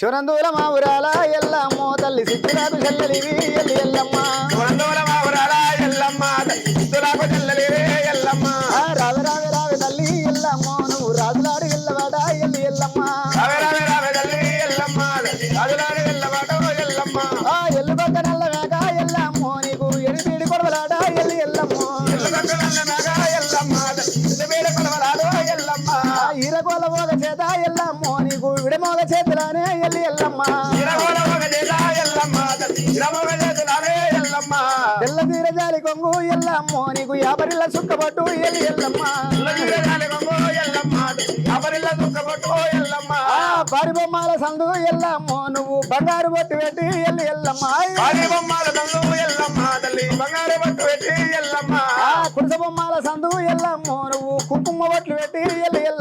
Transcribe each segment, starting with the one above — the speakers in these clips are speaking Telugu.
శివనందుల మా ఊరాల ఎల్లమ్మో తల్లి సిద్ధులకు చెల్లలివి ఎల్లి ఎల్లమ్మ. వందోల మావరాల ఎల్లమ్మ తులకు చెల్లలేవే ఎల్లమ్మ. రావే రావే రావే తల్లి ఎల్లమ్మో నువ్వు రాజులాడు ఎల్లవాడ ఎల్లి ఎల్లమ్మ. రావే రావే రావే తల్లి ఎల్లమ్మ రాజులాడి ఎల్లవాడో. ఎవరిల్ల సుక్కబట్టు ఎల్లి ఎల్లమ్మ. బరి బొమ్మల సందు ఎల్లమ్మ నువ్వు బంగారు బొట్టు పెట్టి ఎల్లి ఎల్లమ్మ. కుడిస బొమ్మల సందు ఎల్లమ్మ నువ్వు కుంకుమ బొట్లు పెట్టి ఎల్లి ఎల్లమ్మ.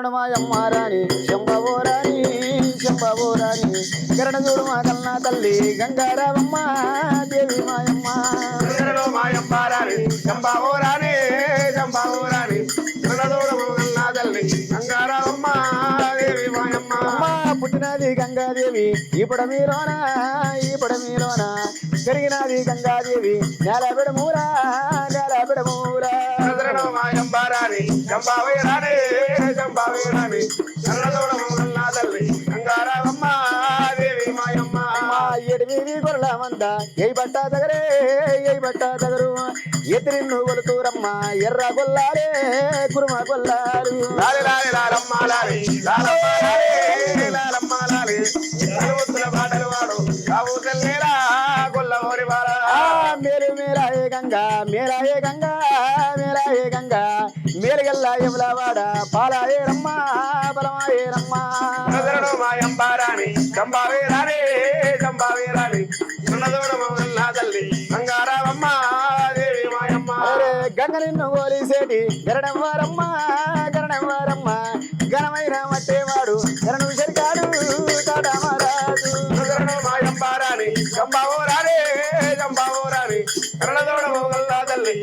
శరణ శరణ మాయమ్మ రాణి శంభవో రాణి శంభవో రాణి కరణ చూడు మా కన్నా తల్లి గంగారావమ్మ దేవి మాయమ్మ శరణు మాయమ్మ రాణి చంబావో రాణి చంబావో రాణి శరణదోడము నా తల్లి గంగారావమ్మ దేవి మాయమ్మ అమ్మ పుట్టినది గంగాదేవి ఈపడ మీలోన ఈపడ మీలోన పెరిగినది గంగాదేవి నేల బిడమూరా నేల బిడమూరా శరణు మాయమ్మ రాణి చంబావే రాణి గౌరవి కన్నదోడ మమ్మల్ని తల్లి గంగారావమ్మ దేవి మాయమ్మ. ఎడివి గొర్రెలమంద ఏ బట్ట దగరే ఏ బట్ట దగరు ఎదిరిన్ను కొలుతూరమ్మ ఎర్ర గొల్లారే కురుమ గొల్లారు లాలి లాలి లాలమ్మ లాలి. లాలమ్మ లాలి. లాలమ్మ లాలి. చిత్తల పాటలు వాడు. కావు తెల్లేరా గొల్ల ఓరి వారా మేలు మేరా ఏ గంగా మేరా ఏ గంగా మేరా ఏ గంగా. మేలుగల్లా ఎవలావాడ పాలా ఏ రమ్మ. వీరమ్మా నదరడు మాయంబారాణి కంబావే రాణి రాణి ఉన్నదోడు మమ్మల్ని గంగారావమ్మ దేవి మాయమ్మ. గంగ నిన్ను పోలీసేటి గరడం వారమ్మ గరడం వారమ్మ ఘనమైన మట్టేవాడు గరణు జరిగాడు కాడమరాజు నదరడు మాయంబారాణి కంబావో రాణి కంబావో రాణి కరణదోడ మమ్మల్ని తల్లి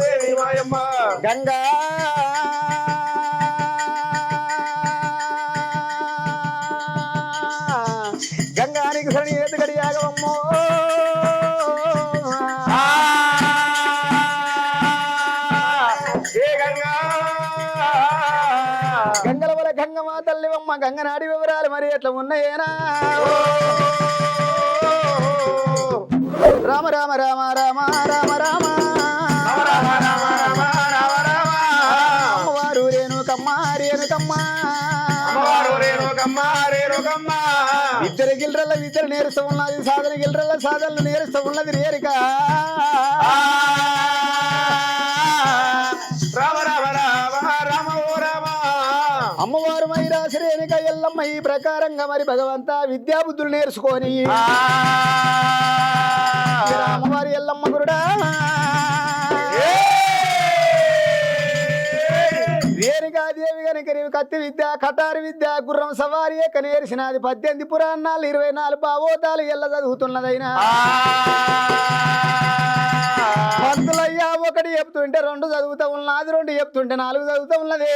దేవి మాయమ్మ. గంగా కడని ఏదుగడి యాగవమ్మో గంగలవల గంగమా తల్లివమ్మ గంగనాడి వివరాలు మరి ఎట్లా ఉన్నాయేనా? రామ రామ రామ రామ రామ రామ. వారు రేణుకమ్మ రేణుకమ్మా. రేణుకమ్మ రేణుకమ్మ ఇద్దరు గిల్రల్ల ఇద్దరు నేరుస్తూ ఉన్నది సాధన గిల్రల్ల సాధనలు నేరుస్తూ ఉన్నది రేరిక ఆ రామ రామ రామ రామ ఓ రామ. అమ్మవారు రేణుక ఎల్లమ్మ ఈ ప్రకారంగా మరి భగవంత విద్యాబుద్ధులు నేర్చుకొని. అమ్మవారి ఎల్లమ్మ గురుడా రేణుకాదేవి కనుక నీవు కత్తి విద్య కటారి విద్య గుర్రం సవారి ఎక్క నేర్చినది పద్దెనిమిది పురాణాలు ఇరవై నాలుగు భావోతాలు ఎల్ల చదువుతున్నదైనా. పంతులయ్యా ఒకటి చెప్తుంటే రెండు చదువుతా ఉన్నది రెండు చెప్తుంటే నాలుగు చదువుతా ఉన్నది.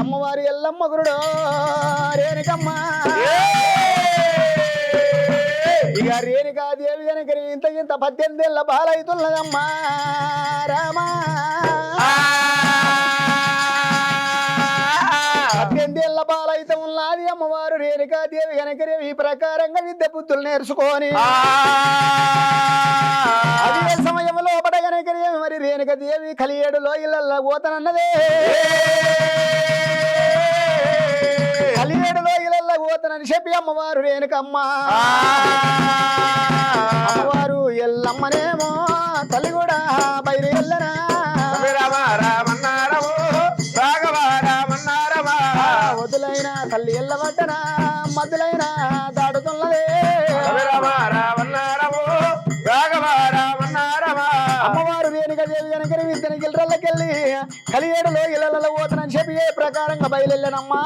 అమ్మవారి ఎల్లమ్మ గురుడు రేణుకమ్మ. దేవి కనుక ఇంత ఇంత పద్దెనిమిదేళ్ళ బాలైతున్నదమ్మా రామా. పద్దెనిమిదేళ్ళ బాలైతే ఉన్నది అమ్మవారు దేవి కనుక ఈ ప్రకారంగా విద్య బుద్ధులు నేర్చుకొని. అదే సమయంలో పడ కనుక మరి రేణుకాదేవి కలియేడులో ఇళ్ళల్లో పోతానన్నదే. కలియేడు పోతానని చెప్పి అమ్మవారు రేణుకమ్మ. అమ్మవారు ఎల్లమ్మనేమో తల్లి కూడా బయలు ఎల్లరా తల్లి ఎల్లబట్టరా మద్దులైన దాడుతున్నదే. అమ్మవారు వేణుక దేవి కనుక ఇద్దరి గిల్రల్లకెళ్ళి కలియేడులో ఇళ్ళలో పోతానని చెప్పి ఏ ప్రకారంగా బయలుదేరినమ్మా?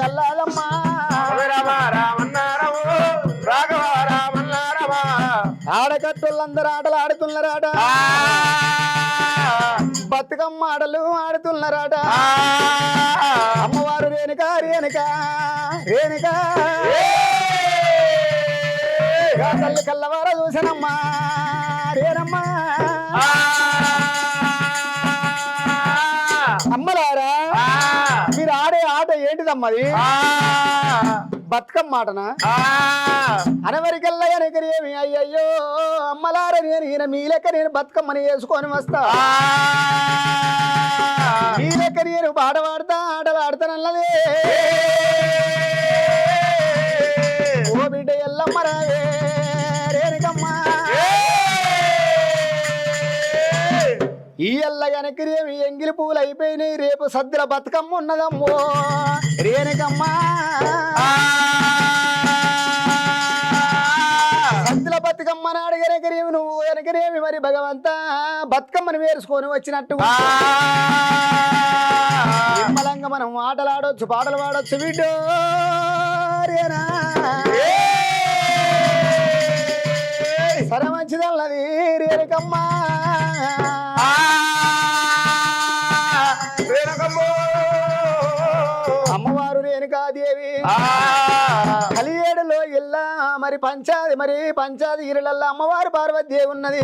గల్లాలమ్మా. రామ రాఘవ రామన్న రామ ఆడకట్టులందరూ ఆటలు ఆడుతున్నారాట. బతుకమ్మ ఆటలు ఆడుతున్నారాట. అమ్మవారు రేణుక రేణుక రేణుక. తల్లి కల్లవార చూసనమ్మా ఆట ఏంటిదమ్మది బతుకమ్మ ఆటనా అనవరికల్లా వెనకరేమి అయ్యయ్యో అమ్మలార నేను మీ లెక్క నేను బతుకమ్మని వేసుకొని వస్తా. మీ లెక్క నేను పాట పాడతా ఆటలు వెనకరేమి ఎంగిలి పూలు అయిపోయినాయి రేపు సద్దుల బతుకమ్మ ఉన్నదమ్మో. రేణుకమ్మ. సద్దుల బతుకమ్మ నాడు వెనకరేమి నువ్వు వెనకరేమి మరి భగవంతా. బతుకమ్మని వేసుకొని వచ్చినట్టు. నిమ్మలంగా మనం ఆటలు ఆడొచ్చు పాటలు పాడొచ్చు రేనా సరే మంచిదన్నది రేణుకమ్మా. కలియేడులో ఇల్లా మరి పంచాది మరి పంచాది ఇరులల్లా అమ్మవారు పార్వతీదేవి ఉన్నది.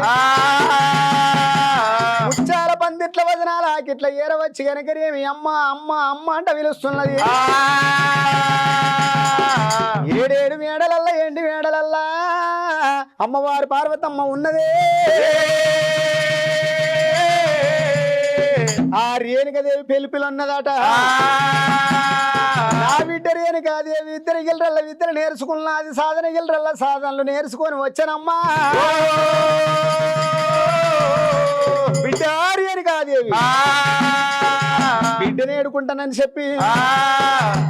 ముచ్చాల పందిట్ల వదనాల ఆకిట్ల ఏరవచ్చి గనకరేమి అమ్మ అమ్మ అమ్మ అంట పిలుస్తున్నది ఏడేడు మేడలల్లా ఎండి మేడలల్లా అమ్మవారు పార్వతమ్మ ఉన్నదే. ఆ రేణుకదేవి పెళ్ళిపిలు ఉన్నదట నా బిడ్డ రేణుకాదేవి ఇద్దరు గిల్లరల్ల ఇద్దరు నేర్చుకున్నది సాధన గిల్లరల్ల సాధనలు నేర్చుకొని వచ్చానమ్మా. బిడ్డ రేణుకాదేవి. బిడ్డ నేడుకుంటానని చెప్పి.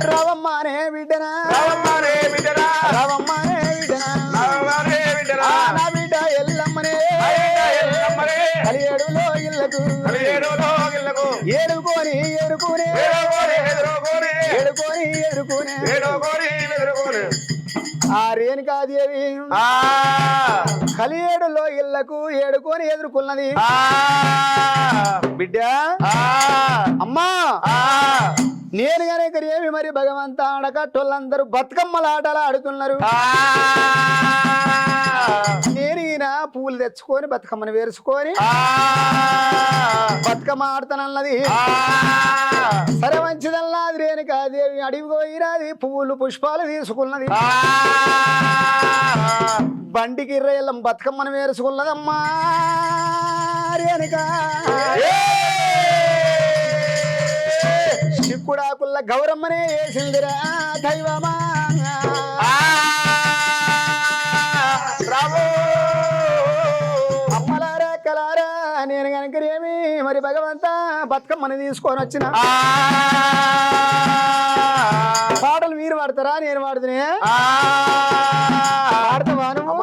రావమ్మా అనే బిడ్డనా. రావమ్మా అనే బిడ్డనా. ఆ, నా రేణుకాదేవి కలియేడులో ఇళ్ళకు ఏడుకొని ఎదుర్కొన్నది. బిడ్డ. అమ్మా. నేను గనక ఏమి మరి భగవంత ఆడకట్టోళ్ళందరూ బతుకమ్మల ఆటలు ఆడుతున్నారు నేను ఈయన పూలు తెచ్చుకొని బతుకమ్మను వేరుచుకొని బతుకమ్మ ఆడతానన్నది సరే మంచిదన్నది రేణుకాదేవి అడిగి పోయినది పువ్వులు పుష్పాలు తీసుకున్నది. బండికి ఇర్రయ్యలం బతుకమ్మను వేరుచుకున్నదమ్మా రేణుక. చిక్కుడాకుల్ల గౌరమ్మనే వేసిందిరా దైవమా. మరి భగవంత బతుకమ్మని తీసుకొని వచ్చిన. పాటలు మీరు పాడతారా? నేను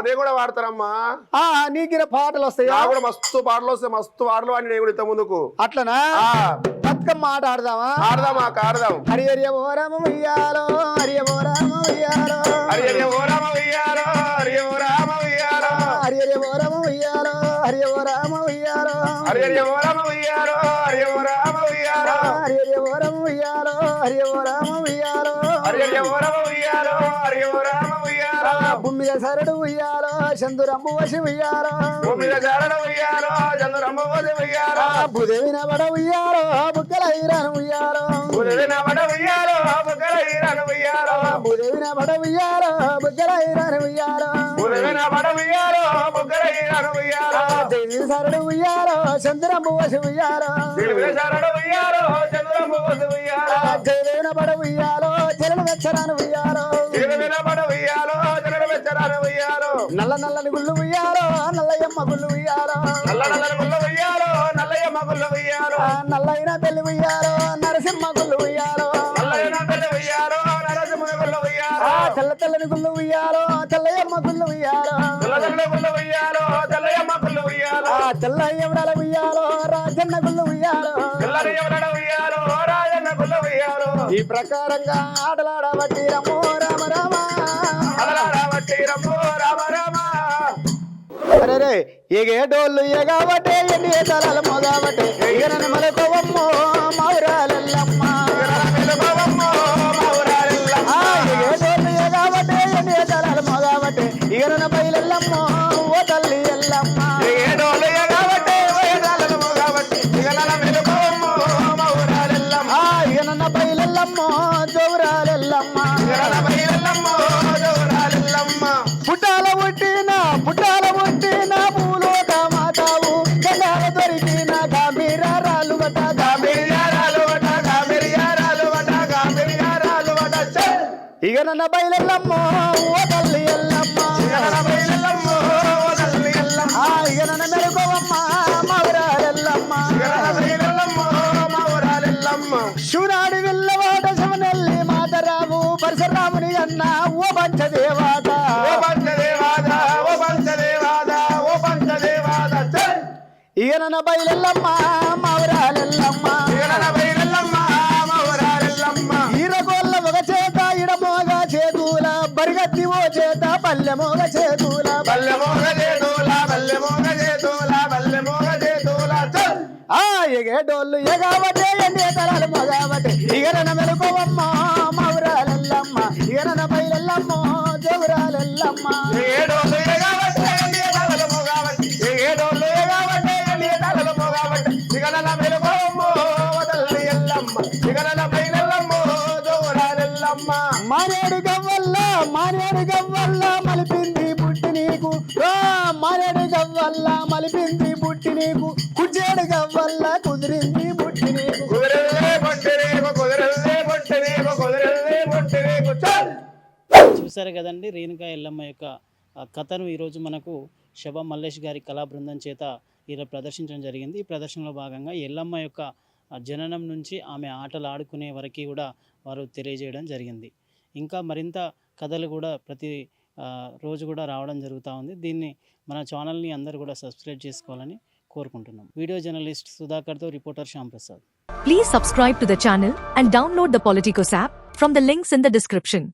నేను కూడా వాడతారమ్మా నీకు పాటలు వస్తాయా? కూడా మస్తు పాటలు వస్తాయి మస్తు పాటలు వాడిని నేను కూడా ముందుకు. అట్లనా? బతుకమ్మ ఆట ఆడదామా? ఆడదాం అక్క ఆడదాం. హరి హరి ఓ రామ ఉయ్యాలో హరి ఓ రామ ఉయ్యాలో. హరి హరి ఓ రామ ఉయ్యాలో, హరి ఓ రామ ఉయ్యాలో, హరి హరి ఓ రామ ఉయ్యాలో. హరి ఓ రామ ఉయ్యాలో. హరి హరి ఓ రామ ఉయ్యాలో, హరి ఓ రామ ఉయ్యాలో, హరి హరి ఓ రామ ఉయ్యాలో హరి ఓ రామ ఉయ్యాలో. హరి హరి ఓ రామ ఉయ్యాలో, హరి ఓ రామ ఉయ్యాలో, భూమి సరడు ఉయ్యాలో చందురంబు వసి ఉయ్యాలో. భూమి మీద జారడ ఉయ్యాలో, చంద్రమ్మ పోసి ఉయ్యాలో, భూదేవి నబడ ఉయ్యాలో బుక్కల ఈరాను ఉయ్యాలో. భూదేవి నా బడ ఉయ్యాలో, బుగ్గల ఈరను ఉయ్యాలో, భూదేవి నబడ ఉయ్యాలో బుక్కల ఈరాను ఉయ్యాలో. భూదేవి నా బడ దేవి సరడు ఉయ్యాలో చందురంబు వసి ఉయ్యాలో, జయదేవన పడ ఉయ్యాలో చరణ వెచ్చరాను ఉయ్యాలో, నల్ల నల్లని గుళ్ళు ఉయ్యాలో నల్లయ్యమ్మ గుళ్ళు నల్ల నల్లని పెళ్ళి ఉయ్యాలో నరసింహ గుళ్ళు ఉయ్యాలో. తెల్ల తెల్లని గుళ్ళు ఉయ్యాలో తెల్లయ్యమ్మ గుళ్ళు ఉయ్యాలో. తెల్ల తెల్ల ఉయ్యాలో, తెల్లయ్యమ్మ గుల్ల ఉయ్యాలో, ఆ తెల్లయ్యమ్మడాల ఉయ్యాలో రాజన్న గుళ్ళు ఉయ్యాలో. ఉయ్యాలో, రాజన్న గుల్ల ఉయ్యాలో, ఈ ప్రకారంగా ఆటలాడబట్టి రామ రామ అలలాడబట్టి రమ్మో రామ రామ అరే ఎగే డోళ్ళు ఎగబట్టే ఇక నన్న బయలెల్లమ్మో ఓ తల్లి ఎల్లమ్మ ఇగలల బయలెల్లమ్మో తల్లి ఎల్లమ్మ. ఆ ఇక నన్న మెరుగవమ్మ మవరాలెల్లమ్మ ఇగలల బయలెల్లమ్మో మౌరాలెల్లమ్మ. శివనాడి విల్లవాడ శివనెల్లి మాతరాము పరశురాముని అన్న ఓ పంచదేవాత ఓ పంచదేవాద, ఓ పంచదేవాద, ఓ పంచదేవాద. ఛే! ఇక నన్న బయలెల్లమ్మ చేత పల్లెమోగ చేతుల బల్లె మోగ చేతుల, బల్లె మోగ చేతుల, బల్లె మోగ చేతుల. ఆ ఎగే డోళ్ళు ఎగావటే ఎండే తలాలు మొగావటే. ఇగరన మెలుకోవమ్మ మౌరాలెల్లమ్మ ఇగరన బయలెల్లమ్మ జవురాలెల్లమ్మ ఏడోళ్ళు ఎగబట్టే ఎన్ని తలలు మోగబట్టి, ఏడోళ్ళు ఎగబట్టే ఎన్ని తలలు మోగబట్టి, ఇగలల వెలుగమ్మో తల్లి ఎల్లమ్మ, ఇగలల బయలెల్లమ్మో జోరాలెల్లమ్మ. మానేడు చూశారు కదండి రేణుకా ఎల్లమ్మ యొక్క కథను ఈరోజు మనకు శభ మల్లేష్ గారి కళా బృందం చేత ఈరోజు ప్రదర్శించడం జరిగింది. ఈ ప్రదర్శనలో భాగంగా ఎల్లమ్మ యొక్క జననం నుంచి ఆమె ఆటలు ఆడుకునే వరకు కూడా వారు తెలియజేయడం జరిగింది. ఇంకా మరింత కథలు కూడా ప్రతి రోజు కూడా రావడం జరుగుతూ ఉంది. దీన్ని మన ఛానల్ని అందరూ కూడా సబ్స్క్రైబ్ చేసుకోవాలని కోరుకుంటున్నాం. Video journalist సుధాకర్తో reporter Shyam Prasad subscribe subscribe to the channel and download the Politicos app from the links in the.